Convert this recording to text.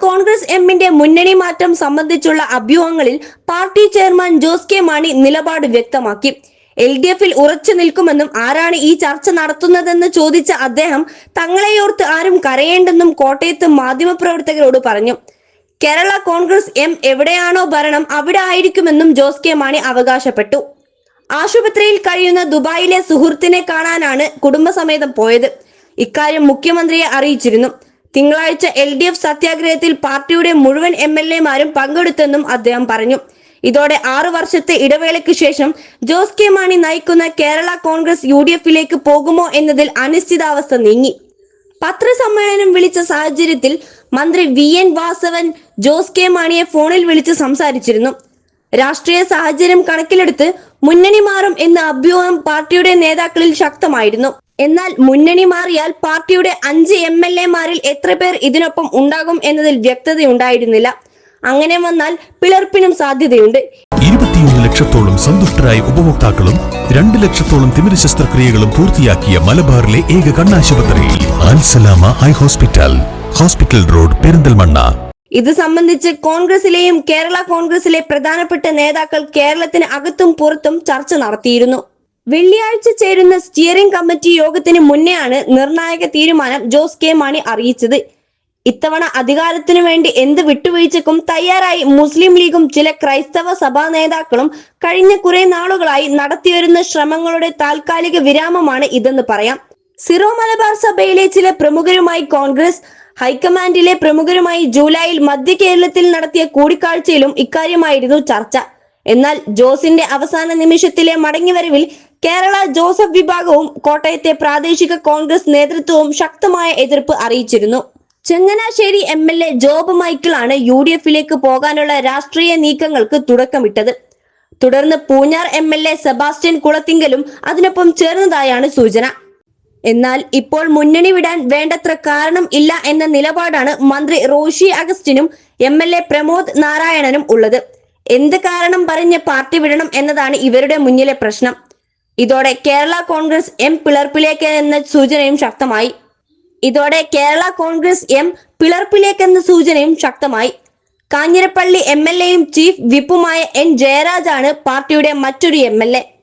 കോൺഗ്രസ് എമ്മിന്റെ മുന്നണി മാറ്റം സംബന്ധിച്ചുള്ള അഭ്യൂഹങ്ങളിൽ party chairman Jose K Mani നിലപാട് വ്യക്തമാക്കി. എൽ ഡി എഫിൽ ഉറച്ചു നിൽക്കുമെന്നും ആരാണ് ഈ ചർച്ച നടത്തുന്നതെന്ന് ചോദിച്ച അദ്ദേഹം തങ്ങളെയോർത്ത് ആരും കരയേണ്ടെന്നും കോട്ടയത്ത് മാധ്യമപ്രവർത്തകരോട് പറഞ്ഞു. കേരള കോൺഗ്രസ് എം എവിടെയാണോ ഭരണം അവിടെ ആയിരിക്കുമെന്നും ജോസ് കെ മാണി അവകാശപ്പെട്ടു. ആശുപത്രിയിൽ കഴിയുന്ന ദുബായിലെ സുഹൃത്തിനെ കാണാനാണ് കുടുംബസമേതം പോയത്. ഇക്കാര്യം മുഖ്യമന്ത്രിയെ അറിയിച്ചിരുന്നു. തിങ്കളാഴ്ച എൽ ഡി എഫ് സത്യാഗ്രഹത്തിൽ പാർട്ടിയുടെ മുഴുവൻ എം എൽ എമാരും പങ്കെടുത്തെന്നും അദ്ദേഹം പറഞ്ഞു. ഇതോടെ ആറു വർഷത്തെ ഇടവേളയ്ക്ക് ശേഷം ജോസ് കെ മാണി നയിക്കുന്ന കേരള കോൺഗ്രസ് യു ഡി എഫിലേക്ക് പോകുമോ എന്നതിൽ അനിശ്ചിതാവസ്ഥ നീങ്ങി. പത്രസമ്മേളനം വിളിച്ച സാഹചര്യത്തിൽ മന്ത്രി V N Vasavan Jose K മാണിയെ ഫോണിൽ വിളിച്ച് സംസാരിച്ചിരുന്നു. രാഷ്ട്രീയ സാഹചര്യം കണക്കിലെടുത്ത് മുന്നണി മാറും എന്ന അഭ്യൂഹം പാർട്ടിയുടെ നേതാക്കളിൽ ശക്തമായിരുന്നു. എന്നാൽ മുന്നണി മാറിയാൽ പാർട്ടിയുടെ അഞ്ച് എം എൽ എമാരിൽ എത്ര പേർ ഇതിനൊപ്പം ഉണ്ടാകും എന്നതിൽ വ്യക്തതയുണ്ടായിരുന്നില്ല. അങ്ങനെ വന്നാൽ പിളർപ്പിനും സാധ്യതയുണ്ട്. ഇരുപത്തിയൊന്ന് ലക്ഷത്തോളം സന്തുഷ്ടരായ ഉപഭോക്താക്കളും രണ്ട് ലക്ഷത്തോളം തിമിര ശസ്ത്രക്രിയകളും പൂർത്തിയാക്കിയ മലബാറിലെ ഏക കണ്ണാശുപത്രി. ആൻസലാമ eye hospital. Hospital road Perinthalmanna. ഇത് സംബന്ധിച്ച് കോൺഗ്രസിലെയും കേരള കോൺഗ്രസിലെ പ്രധാനപ്പെട്ട നേതാക്കൾ കേരളത്തിന് അകത്തും പുറത്തും ചർച്ച നടത്തിയിരുന്നു. വെള്ളിയാഴ്ച ചേരുന്ന സ്റ്റിയറിംഗ് കമ്മിറ്റി യോഗത്തിന് മുന്നെയാണ് നിർണായക തീരുമാനം ജോസ് കെ മാണി അറിയിച്ചത്. ഇത്തവണ അധികാരത്തിനു വേണ്ടി എന്ത് വിട്ടുവീഴ്ചക്കും തയ്യാറായി മുസ്ലിം ലീഗും ചില ക്രൈസ്തവ സഭാ നേതാക്കളും കഴിഞ്ഞ കുറെ നാളുകളായി നടത്തിവരുന്ന ശ്രമങ്ങളുടെ താൽക്കാലിക വിരാമമാണ് ഇതെന്ന് പറയാം. സിറോ മലബാർ സഭയിലെ ചില പ്രമുഖരുമായി കോൺഗ്രസ് ഹൈക്കമാൻഡിലെ പ്രമുഖരുമായി ജൂലൈയിൽ മധ്യ കേരളത്തിൽ നടത്തിയ കൂടിക്കാഴ്ചയിലും ഇക്കാര്യമായിരുന്നു ചർച്ച. എന്നാൽ ജോസിന്റെ അവസാന നിമിഷത്തിലെ മടങ്ങിവരവിൽ കേരള ജോസഫ് വിഭാഗവും കോട്ടയത്തെ പ്രാദേശിക കോൺഗ്രസ് നേതൃത്വവും ശക്തമായ എതിർപ്പ് അറിയിച്ചിരുന്നു. Changanassery M L A Job മൈക്കിളാണ് U D എഫിലേക്ക് പോകാനുള്ള രാഷ്ട്രീയ നീക്കങ്ങൾക്ക് തുടക്കമിട്ടത്. തുടർന്ന് Poonjar M L A Sebastian കുളത്തിങ്കലും അതിനൊപ്പം ചേർന്നതായാണ് സൂചന. എന്നാൽ ഇപ്പോൾ മുന്നണി വിടാൻ വേണ്ടത്ര കാരണം ഇല്ല എന്ന നിലപാടാണ് മന്ത്രി റോഷി അഗസ്റ്റിനും എം എൽ എ പ്രമോദ് നാരായണനും ഉള്ളത്. എന്ത് കാരണം പറഞ്ഞ് പാർട്ടി വിടണം എന്നതാണ് ഇവരുടെ മുന്നിലെ പ്രശ്നം. ഇതോടെ കേരള കോൺഗ്രസ് എം പിളർപ്പിലേക്ക് എന്ന സൂചനയും ശക്തമായി. ഇതോടെ കേരള കോൺഗ്രസ് എം പിളർപ്പിലേക്ക് എന്ന സൂചനയും ശക്തമായി. കാഞ്ഞിരപ്പള്ളി എം എൽ എയും ചീഫ് വിപ്പുമായ എൻ ജയരാജാണ് പാർട്ടിയുടെ മറ്റൊരു എം എൽ എ.